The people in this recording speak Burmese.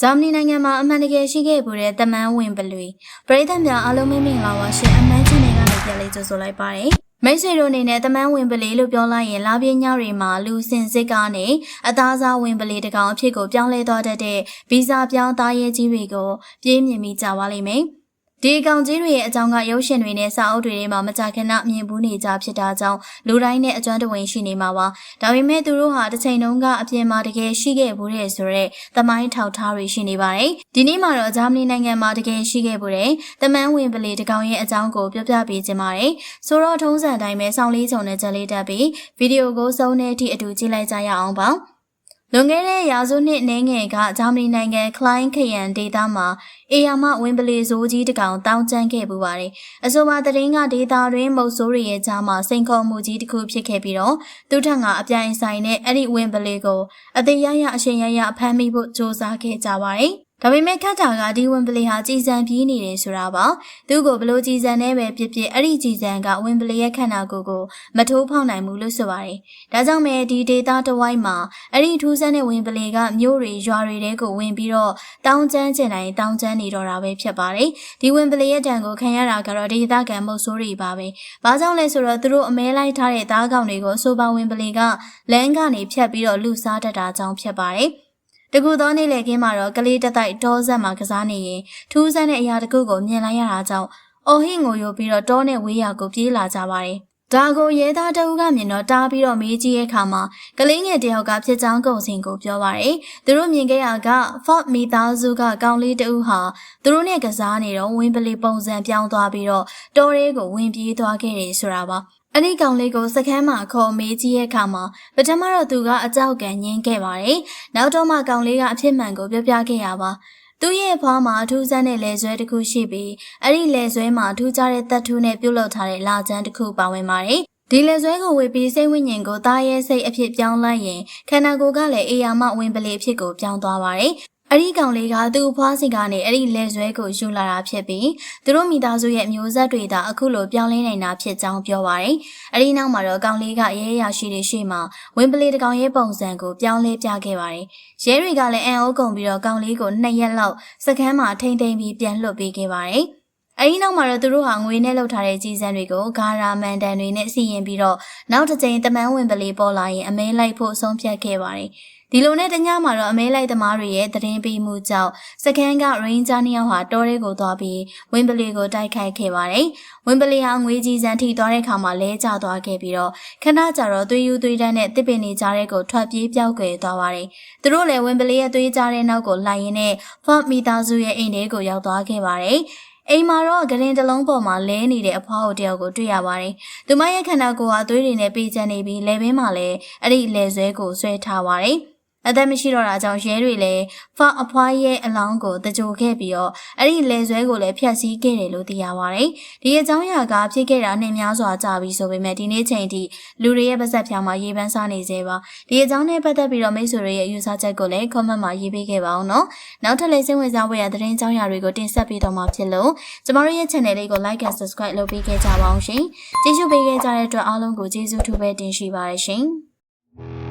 ဂျာမနီနိုင်ငံမှာအမှန်တကယ်ရှိခဲ့ပူတဲ့တမန်ဝင်ပလွေပရိသတ်များအားလုံးမင်္ဂလာပါရှင်အမှန်ချင်းတွေကနေပြန်လေးကြိုဆိုလိုက်ပါတယ်မိတ်ဆွေတို့အနေနဲ့တမန်ဝင်ပလီလို့ပြောလိုက်ရင်လာပြင်းညတွေမှာလူစင်စစ်ကားနဲ့အသားစားဝင်ပလီတကောင်အဖြစ်ကိုပြောင်းလဲသွားတတ်တဲ့ဗီဇပြောင်းသားရဲကြီးတွေကိုပြေးမြင်မိကြပါလိမ့်မယ်။ ဒီအကောင်ကြီးတွေရဲ့အကြောင်းကရုပ်ရှင်တွေနဲ့စာအုပ်တွေထဲမှာမကြာခဏမြင်ဘူးနေကြဖြစ်တာကြောင့်လူတိုင်းနဲ့အကျွမ်းတဝင်ရှိနေမှာပါ။ဒါပေမဲ့သူတို့ဟာတစ်ချိန်တုန်းကအပြင်မှာတကယ်ရှိခဲ့ဘူးတဲ့ဆိုတော့သမိုင်းထောက်ထားတွေရှိနေပါတယ်။ဒီနေ့မှာတော့ဂျာမနီနိုင်ငံမှာတကယ်ရှိခဲ့ဘူးတဲ့တမန်ဝင်ပလီတကောင်ရဲ့အကြောင်းကိုပြောပြပေးခြင်းပါတယ်။ဆိုတော့ထုံးစံတိုင်းပဲစောင်းလေးချုံနဲ့ကြက်လေးတက်ပြီးဗီဒီယိုကိုစုံတဲ့အထိအတူကြည့်လိုက်ကြရအောင်ပါ။ လွန်ခဲ့တဲ့ရာစုနှစ်နှင်းငယ်ကဂျာမနီနိုင်ငံကလိုင်းခရန်ဒေသမှာအေယာမဝင်းပလီဇိုးကြီးတကောင်တောင်းကျမ်းခဲ့ပူပါတယ်။အဆိုပါသတင်းကဒေသတွင်းမုတ်ဆိုးတွေရဲ့ကြားမှာစိန်ခေါ်မှုကြီးတစ်ခုဖြစ်ခဲ့ပြီးတော့သူထံကအပြိုင်ဆိုင်နဲ့အဲ့ဒီဝင်းပလီကိုအသေးရရအရှင်ရရဖမ်းမိဖို့စ조사ခဲ့ကြပါတယ်။ ဒါပေမဲ့ခက်တာကဒီဝင်ပလီဟာကြည်စံပြေးနေတယ်ဆိုတာပါသူကိုဘလို့ကြည်စံနဲ့ပဲဖြစ်ဖြစ်အဲ့ဒီကြည်စံကဝင်ပလီရဲ့ခန္ဓာကိုယ်ကိုမထိုးဖောက်နိုင်ဘူးလို့ဆိုပါတယ်ဒါကြောင့်မဲဒီဒေတာတဝိုက်မှာအဲ့ဒီထူးဆန်းတဲ့ဝင်ပလီကမြို့တွေရွာတွေတဲကိုဝင်ပြီးတော့တောင်းကျမ်းကျင်တိုင်းတောင်းကျမ်းနေတော့တာပဲဖြစ်ပါတယ်ဒီဝင်ပလီရဲ့တံကိုခံရတာကတော့ဒေတာကံမုတ်ဆိုးတွေပါပဲဘာကြောင့်လဲဆိုတော့သူတို့အမဲလိုက်ထားတဲ့သားကောင်တွေကိုအဆိုပါဝင်ပလီကလမ်းကနေဖြတ်ပြီးတော့လူစားတတ်တာကြောင့်ဖြစ်ပါတယ် တကူသောနေ့လေခင်းမှာတော့ကလေးတတိုက်တောဆက်မှာကစားနေရင်ထူးဆန်းတဲ့အရာတခုကိုမြင်လိုက်ရတာကြောင့်အော်ဟိငိုယိုပြီးတော့တောနဲ့ဝေးရကိုပြေးလာကြပါတယ်။ဒါကိုရဲသားတအုပ်ကမြင်တော့တားပြီးတော့မေးကြည့်ရဲ့အခါမှာကလေးငယ်တယောက်ကဖြစ်ချောင်းကုန်စင်ကိုပြောပါတယ်။သူတို့မြင်ခဲ့ရက Fort မီသားစုကကောင်းလေးတအုပ်ဟာသူတို့နဲ့ကစားနေတော့ဝင်းပလီပုံစံပြောင်းသွားပြီးတော့တောရဲကိုဝင်ပြေးသွားခဲ့တယ်ဆိုတာပါ။ အဲ့ဒီကောင်လေးကိုစကမ်းမှာခေါ်မေးကြည့်ရဲ့အခါမှာပထမတော့သူကအကြောက်ကန်ညင်းခဲ့ပါတယ်။နောက်တော့မှကောင်လေးကအဖြစ်မှန်ကိုပြောပြခဲ့ရပါ။သူ့ရဲ့ဖွားမှာထူးဆန်းတဲ့လယ်ဆွဲတစ်ခုရှိပြီးအဲ့ဒီလယ်ဆွဲမှာထူးခြားတဲ့တပ်ထူးနဲ့ပြုတ်လောက်ထားတဲ့လာချမ်းတစ်ခုပါဝင်ပါတယ်။ဒီလက်ဆွဲကိုဝေပြီးစိတ်ဝိညာဉ်ကိုသားရဲစိတ်အဖြစ်ပြောင်းလိုက်ရင်ခန္ဓာကိုယ်ကလည်းအေယာမဝင်ပလေအဖြစ်ကိုပြောင်းသွားပါတယ် အဲ့ဒီကောင်လေးကသူ့ဖွားစီကနေအဲ့ဒီလက်ဆွဲကိုယူလာတာဖြစ်ပြီးသူတို့မိသားစုရဲ့မျိုးဆက်တွေသာအခုလိုပြောင်းလဲနေတာဖြစ်ကြောင်းပြောပါတယ်။အဲ့ဒီနောက်မှာတော့ကောင်လေးကရဲရရှိတွေရှိမှဝင်းပလေးတကောင်ရဲ့ပုံစံကိုပြောင်းလဲပြခဲ့ပါတယ်။ရဲတွေကလည်းအန်အိုးကုန်ပြီးတော့ကောင်လေးကိုနှစ်ရက်လောက်စကမ်းမှာထိမ့်သိမ့်ပြီးပြန်လွှတ်ပေးခဲ့ပါတယ်။ အဲဒီနောက်မှာတော့သူတို့ဟာငွေနဲ့လောက်ထားတဲ့ကြီးစံတွေကိုဂါရာမန်တန်တွေနဲ့စီရင်ပြီးတော့နောက်တစ်ကြိမ်တမန်ဝင်ပလေးပေါ်လာရင်အမဲလိုက်ဖို့ဆုံးဖြတ်ခဲ့ပါတယ်။ဒီလိုနဲ့တညမှာတော့အမဲလိုက်သမားတွေရဲ့သတင်းပေးမှုကြောင့်စကန်ကရိန်းဂျာနှစ်ယောက်ဟာတောရဲကိုသွားပြီးဝင်းပလီကိုတိုက်ခိုက်ခဲ့ပါတယ်။ဝင်းပလီဟာငွေကြီးစံထိသွားတဲ့ခါမှာလဲကျသွားခဲ့ပြီးတော့ခဏကြာတော့သွေးယူသွေးတန်းနဲ့တစ်ပင်နေကြတဲ့ကိုထွက်ပြေးပြောက်ကွယ်သွားပါတယ်။သူတို့လည်းဝင်းပလီရဲ့သွေးကြတဲ့နောက်ကိုလိုက်ရင်းနဲ့ဖော့မီတာစုရဲ့အိမ်ထဲကိုရောက်သွားခဲ့ပါတယ်။ အိမ်မှာတော့ဂရင်တလုံးပေါ်မှာလဲနေတဲ့အဖွားကိုတယောက်ကိုတွေ့ရပါတယ်။သူမရဲ့ခန္ဓာကိုယ်ဟာသွေးတွေနဲ့ပေချန်နေပြီးလဲဘင်းမှာလည်းအဲ့ဒီလဲဆွဲကိုဆွဲထားပါတယ်။ အသက်မရှိတော့တာကြောင့်ရဲတွေလည်းဖအဖွားရဲ့အလောင်းကိုတကြိုခဲ့ပြီးတော့အဲ့ဒီလေဆွဲကိုလည်းဖျက်ဆီးခဲ့တယ်လို့သိရပါတယ်။ဒီအကြောင်းအရာကဖြစ်ခဲ့တာနဲ့များစွာကြာပြီဆိုပေမဲ့ဒီနေ့ချိန်ထိလူတွေရဲ့ပါဇက်ဖြာမှာရေးပန်းစားနေသေးပါ။ဒီအကြောင်းနဲ့ပတ်သက်ပြီးတော့မိတ်ဆွေတွေရဲ့ယူဆချက်ကိုလည်း comment မှာရေးပေးခဲ့ပါအောင်နော်။နောက်ထပ်လည်းစိတ်ဝင်စားဖို့ရသတင်းကြောင်းရာတွေကိုတင်ဆက်ပေးတော့မှာဖြစ်လို့ကျမတို့ရဲ့ channel လေးကို like and subscribe လုပ်ပေးခဲ့ကြပါအောင်ရှင်။ကျေးဇူးပေးခဲ့ကြတဲ့အတွက်အားလုံးကိုကျေးဇူးထူးပဲတင်ရှိပါရရှင်။